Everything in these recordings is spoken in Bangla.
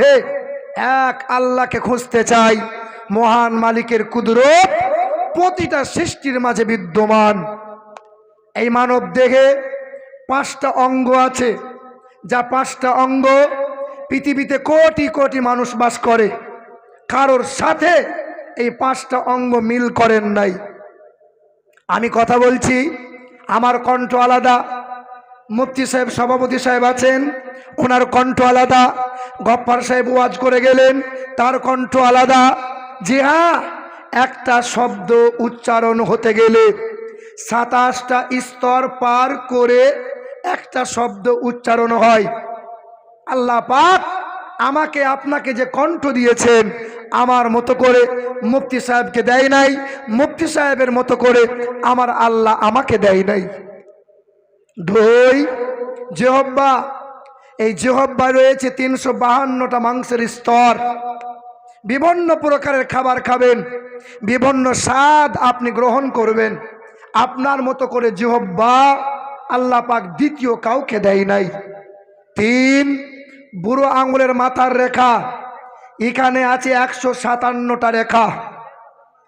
মাঝে এক আল্লাহকে খুঁজতে চাই। মহান মালিকের কুদরত প্রতিটা সৃষ্টির মাঝে বিদ্যমান। এই মানব দেহে পাঁচটা অঙ্গ আছে। যা পাঁচটা অঙ্গ পৃথিবীতে কোটি কোটি মানুষ বাস করে। কারোর সাথে এই পাঁচটা অঙ্গ মিল করেন নাই। আমি কথা বলছি, আমার কণ্ঠ আলাদা। মুফতি সাহেব, সভাপতি সাহেব আছেন ওনার কণ্ঠ আলাদা। গপ্পার সাহেব ওয়াজ করে গেলেন, তার কণ্ঠ আলাদা। যে হ্যাঁ একটা শব্দ উচ্চারণ হতে গেলে সাতাশটা স্তর পার করে একটা শব্দ উচ্চারণ হয়। আল্লাহ পাক আমাকে আপনাকে যে কণ্ঠ দিয়েছেন, আমার মতো করে মুফতি সাহেবকে দেয় নাই, মুফতি সাহেবের মতো করে আমার আল্লাহ আমাকে দেয় নাই। দুই জেহব্বা এই জেহব্বা রয়েছে তিনশো বাহান্নটা মাংসের স্তর। বিভিন্ন প্রকারের খাবার খাবেন, বিভিন্ন স্বাদ আপনি গ্রহণ করবেন। আপনার মতো করে জেহব্বা আল্লাহ পাক দ্বিতীয় কাউকে দেয় নাই। তিন, বুড়ো আঙুলের মাথার রেখা, এখানে আছে একশো সাতান্নটা রেখা।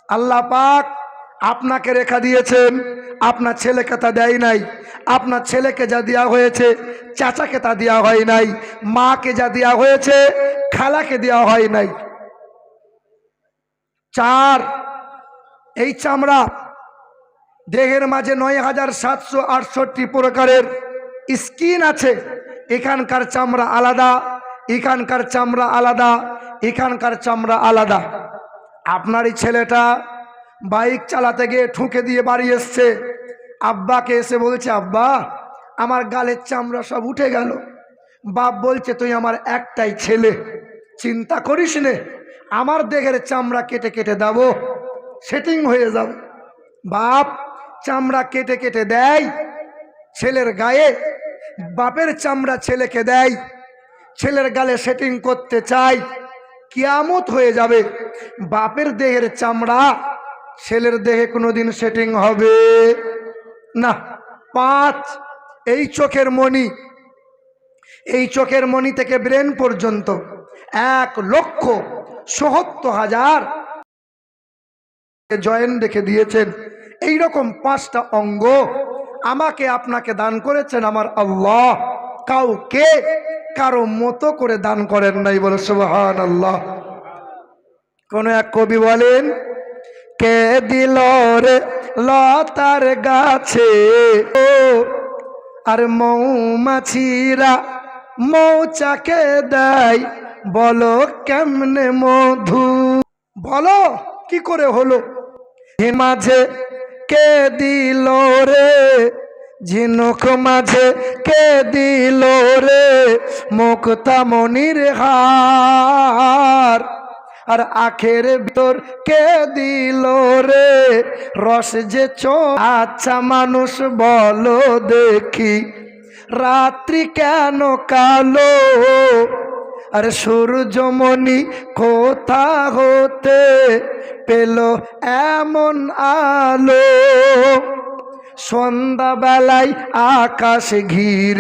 আল্লাহ পাক আপনাকে রেখা দিয়েছেন, আপনার ছেলেকে তা দেয় নাই, আপনার ছেলেকে যা দেওয়া হয়েছে, চাচাকে তা দেওয়া হয় নাই, মাকে যা দেওয়া হয়েছে, খালাকে দেওয়া হয় নাই। চার, এই চামড়া দেহের মাঝে নয় হাজার সাতশো আটষট্টি প্রকারের স্কিন আছে। এখানকার চামড়া আলাদা, এখানকার চামড়া আলাদা, এখানকার চামড়া আলাদা। আপনার এই ছেলেটা বাইক চালাতে গিয়ে ঠুকে দিয়ে বাড়ি এসছে। আব্বাকে এসে বলছে, আব্বা, আমার গালের চামড়া সব উঠে গেল। বাপ বলছে, তুই আমার একটাই ছেলে। চিন্তা করিস নে, আমার দেহের চামড়া কেটে কেটে দেবো, সেটিং হয়ে যাবে। বাপ, চামড়া কেটে কেটে দেয়, ছেলের গায়ে বাপের চামড়া ছেলেকে দেয়, ছেলের গালে সেটিং করতে চাই কিয়ামত হয়ে যাবে। বাপের দেহের চামড়া ছেলের দেহে কোনোদিন সেটিং হবে না। পাঁচ, এই চোখের মণি, এই চোখের মণি থেকে ব্রেন পর্যন্ত এক লক্ষ সহত্তর হাজার জয়েন রেখে দিয়েছেন। এই রকম পাঁচটা অঙ্গ আমাকে আপনাকে দান করেছেন আমার আল্লাহ। কাউকে কারও মতো করে দান করেন নাই বলে সুবহান আল্লাহ কোন এক কবি বলেন কে দিল রে লতার গাছে? ও, আর মৌমাছিরা মৌচাকে দেয়। বলো কেমনে মধু? বলো, কি করে হলো? মাঝে কে দিল রে? ঝিনুক মাঝে কে দিল রে? মুক্তামণির হার। আর আখের ভিতর কে দিল রে? রস যে চো আচ্ছা মানুষ বলো দেখি। রাত্রি কেন কালো? আর সূর্যমণি কোথা হতে পেল এমন আলো? সন্ধ্যাবেলায় আকাশ ঘির